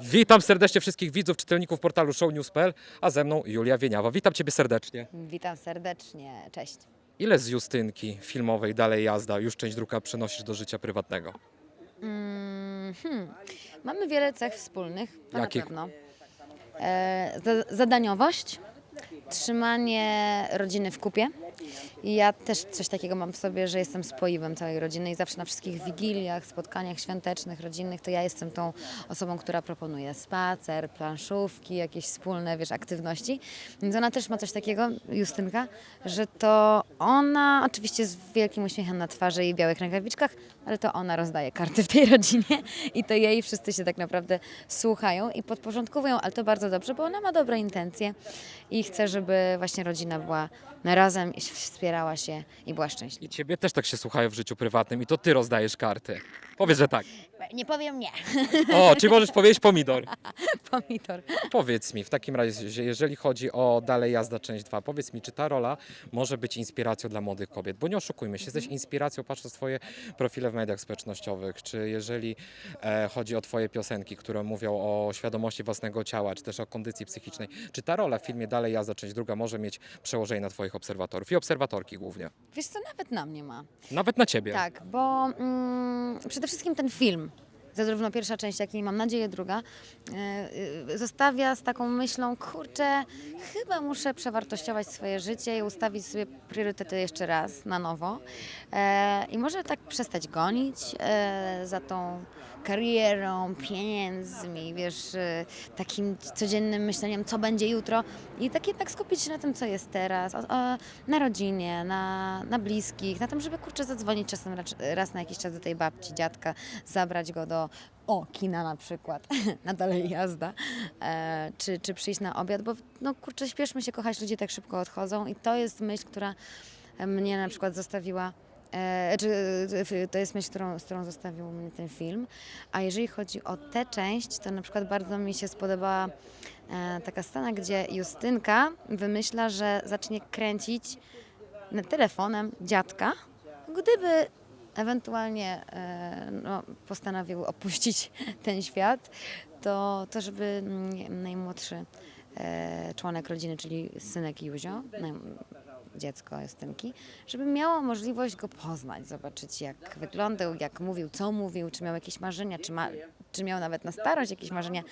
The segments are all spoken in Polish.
Witam serdecznie wszystkich widzów, czytelników portalu shownews.pl, a ze mną Julia Wieniawa. Witam Ciebie serdecznie. Witam serdecznie, cześć. Ile z Justynki filmowej Dalej Jazda już część druga przenosisz do życia prywatnego? Mm, hmm. Mamy wiele cech wspólnych, to Jakich? na pewno. E, za- zadaniowość, trzymanie rodziny w kupie. I ja też coś takiego mam w sobie, że jestem spoiwem całej rodziny i zawsze na wszystkich wigiliach, spotkaniach świątecznych, rodzinnych, to ja jestem tą osobą, która proponuje spacer, planszówki, jakieś wspólne, wiesz, aktywności. Więc ona też ma coś takiego, Justynka, że to ona, oczywiście z wielkim uśmiechem na twarzy i białych rękawiczkach, ale to ona rozdaje karty w tej rodzinie i to jej wszyscy się tak naprawdę słuchają i podporządkowują, ale to bardzo dobrze, bo ona ma dobre intencje i chce, żeby właśnie rodzina była razem i wspierała się i była szczęśliwa. I Ciebie też tak się słuchają w życiu prywatnym i to Ty rozdajesz karty. Powiedz, że tak. Nie powiem nie. O, czy możesz powiedzieć pomidor? Pomidor. Powiedz mi w takim razie, że jeżeli chodzi o Dalej Jazda część 2, powiedz mi, czy ta rola może być inspiracją dla młodych kobiet? Bo nie oszukujmy się, jesteś inspiracją patrząc Twoje profile w mediach społecznościowych, czy jeżeli e, chodzi o Twoje piosenki, które mówią o świadomości własnego ciała, czy też o kondycji psychicznej, czy ta rola w filmie Dalej Jazda część druga może mieć przełożenie na Twoich obserwatorów i obserwatorki głównie? Wiesz co, nawet na mnie ma. Nawet na Ciebie. Tak, bo mm, przede wszystkim ten film, zarówno pierwsza część, jak i mam nadzieję druga, e, y, zostawia z taką myślą, kurczę, chyba muszę przewartościować swoje życie i ustawić sobie priorytety jeszcze raz na nowo. E, I może tak przestać gonić e, za tą karierą, pieniędzmi, wiesz, e, takim codziennym myśleniem, co będzie jutro. I tak jednak skupić się na tym, co jest teraz, o, o, na rodzinie, na, na bliskich, na tym, żeby kurczę zadzwonić czasem racz- raz na jakiś czas do tej babci, dziadka, zabrać go do o, kina na przykład, na dalej jazda, e, czy, czy przyjść na obiad, bo no kurczę, śpieszmy się kochać, ludzie tak szybko odchodzą. I to jest myśl, która mnie na przykład zostawiła to jest myśl, którą, z którą zostawił mnie ten film. A jeżeli chodzi o tę część, to na przykład bardzo mi się spodobała e, taka scena, gdzie Justynka wymyśla, że zacznie kręcić telefonem dziadka, gdyby ewentualnie e, no, postanowił opuścić ten świat, to, to żeby mm, najmłodszy e, członek rodziny, czyli synek Józio, dziecko Justynki, żeby miało możliwość go poznać, zobaczyć jak wyglądał, jak mówił, co mówił, czy miał jakieś marzenia, czy, ma, czy miał nawet na starość jakieś marzenia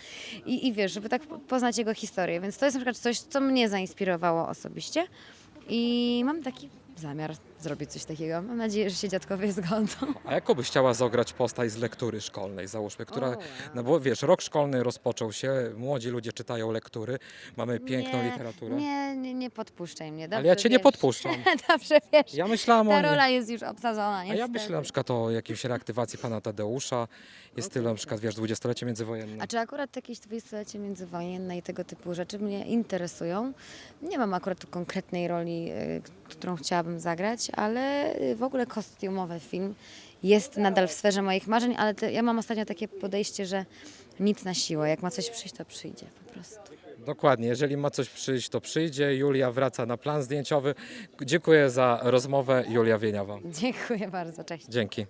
i, i wiesz, żeby tak poznać jego historię. Więc to jest na przykład coś, co mnie zainspirowało osobiście i mam taki zamiar zrobić coś takiego. Mam nadzieję, że się dziadkowie zgodzą. A jaką byś chciała zagrać postać z lektury szkolnej, załóżmy, która, O, no bo wiesz, rok szkolny rozpoczął się, młodzi ludzie czytają lektury, mamy piękną nie, literaturę. Nie, nie, nie podpuszczaj mnie. Dobrze Ale ja cię nie wiesz. podpuszczam. Dobrze wiesz. Ja myślałam o Ta rola jest już obsadzona, A niestety. ja myślę na przykład o jakiejś reaktywacji pana Tadeusza. Jest tyle na przykład, wiesz, dwudziestolecie międzywojenne. A czy akurat jakieś dwudziestolecie międzywojenne i tego typu rzeczy mnie interesują? Nie mam akurat tu konkretnej roli, y, którą chciałabym zagrać, ale y, w ogóle kostiumowy film jest nadal w sferze moich marzeń, ale ja mam ostatnio takie podejście, że nic na siłę. Jak ma coś przyjść, to przyjdzie po prostu. Dokładnie, jeżeli ma coś przyjść, to przyjdzie. Julia wraca na plan zdjęciowy. Dziękuję za rozmowę. Julia Wieniawa. Dziękuję bardzo, cześć. Dzięki.